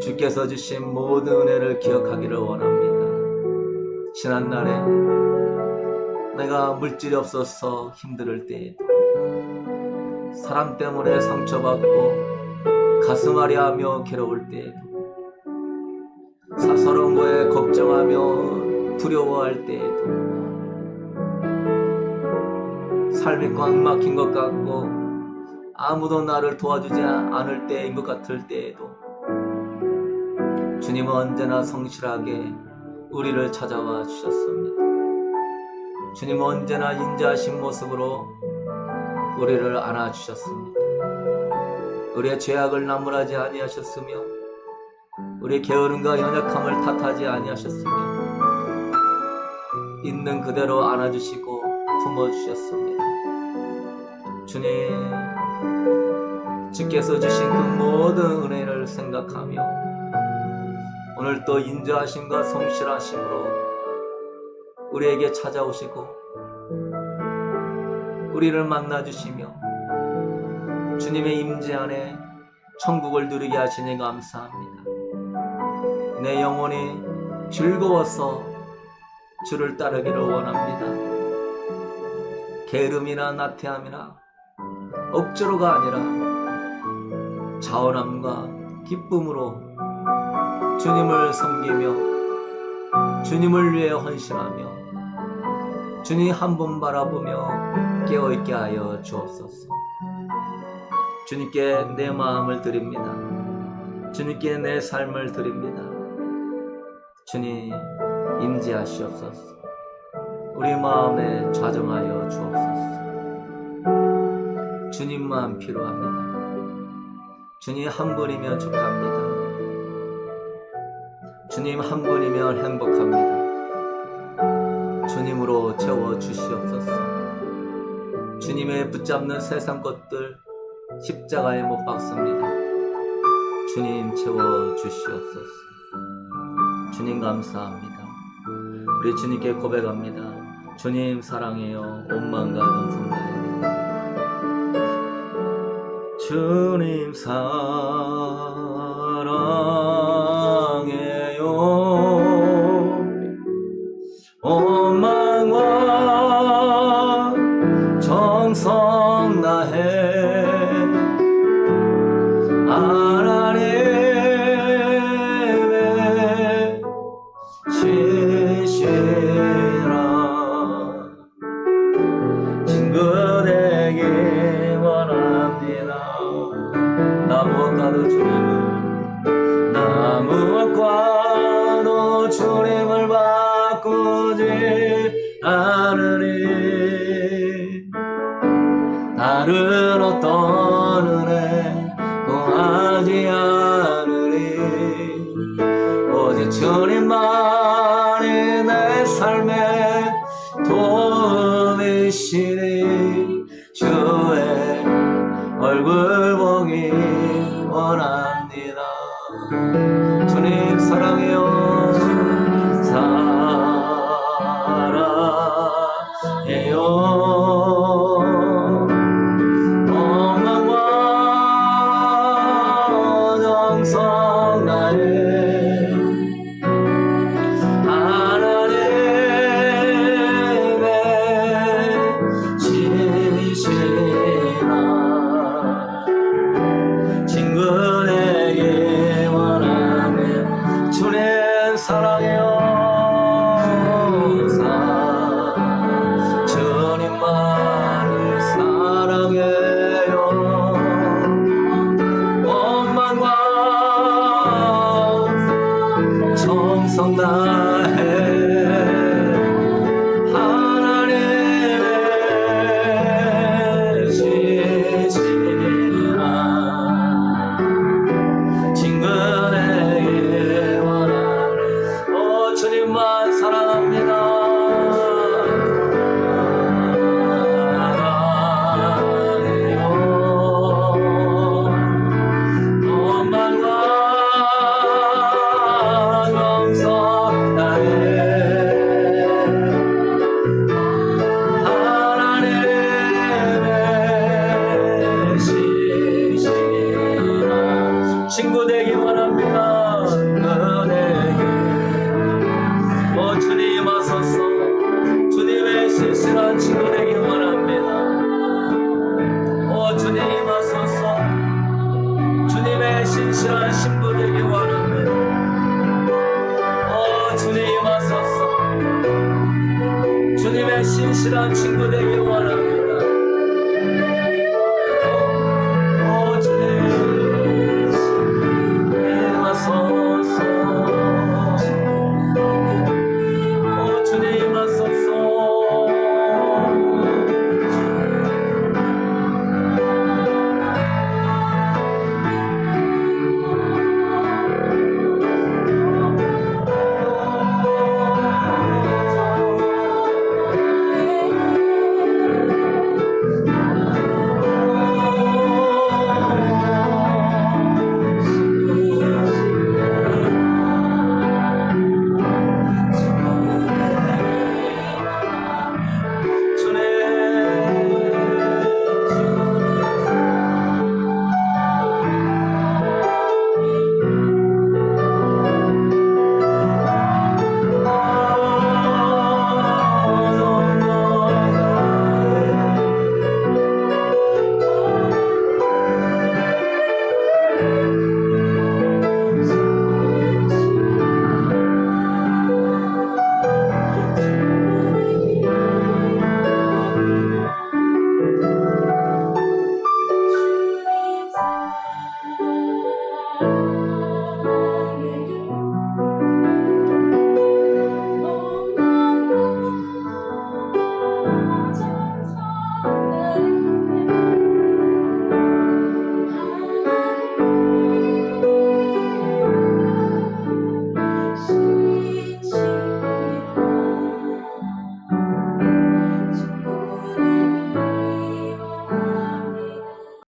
주께서 주신 모든 은혜를 기억하기를 원합니다. 지난 날에 내가 물질이 없어서 힘들 때에도 사람 때문에 상처받고 가슴 아리하며 괴로울 때에도 사서로운 거에 걱정하며 두려워할 때에도 삶이 꽉 막힌 것 같고 아무도 나를 도와주지 않을 때인 것 같을 때에도 주님은 언제나 성실하게 우리를 찾아와 주셨습니다. 주님은 언제나 인자하신 모습으로 우리를 안아주셨습니다. 우리의 죄악을 나무라지 아니하셨으며 우리의 게으름과 연약함을 탓하지 아니하셨으며 있는 그대로 안아주시고 품어주셨습니다. 주님, 주께서 주신 그 모든 은혜를 생각하며 오늘 또 인자하심과 성실하심으로 우리에게 찾아오시고 우리를 만나 주시며 주님의 임재 안에 천국을 누리게 하시니 감사합니다. 내 영혼이 즐거워서 주를 따르기를 원합니다. 게으름이나 나태함이나 억지로가 아니라 자원함과 기쁨으로 주님을 섬기며 주님을 위해 헌신하며 주님 한 번 바라보며 깨어있게 하여 주옵소서. 주님께 내 마음을 드립니다. 주님께 내 삶을 드립니다. 주님 임재하시옵소서. 우리 마음에 좌정하여 주옵소서. 주님만 필요합니다. 주님 한 분이면 족합니다. 주님 한 분이면 행복합니다. 주님으로 채워 주시옵소서. 주님의 붙잡는 세상 것들 십자가에 못 박습니다. 주님 채워 주시옵소서. 주님 감사합니다. 우리 주님께 고백합니다. 주님 사랑해요. 온 마음과 정성 다해. 주님 사랑 어떤 은혜 구하지 않으리? 오직 주님만이 내 삶의 도움이시니 주의 얼굴 보기 원합니다. 주님 사랑해요 사랑의 영사 주님 사랑해요. 원망과 정성 나 신실한 신부 되기 원합니다 오 주님 하소서. 주님의 신실한 친구 되기 원합니다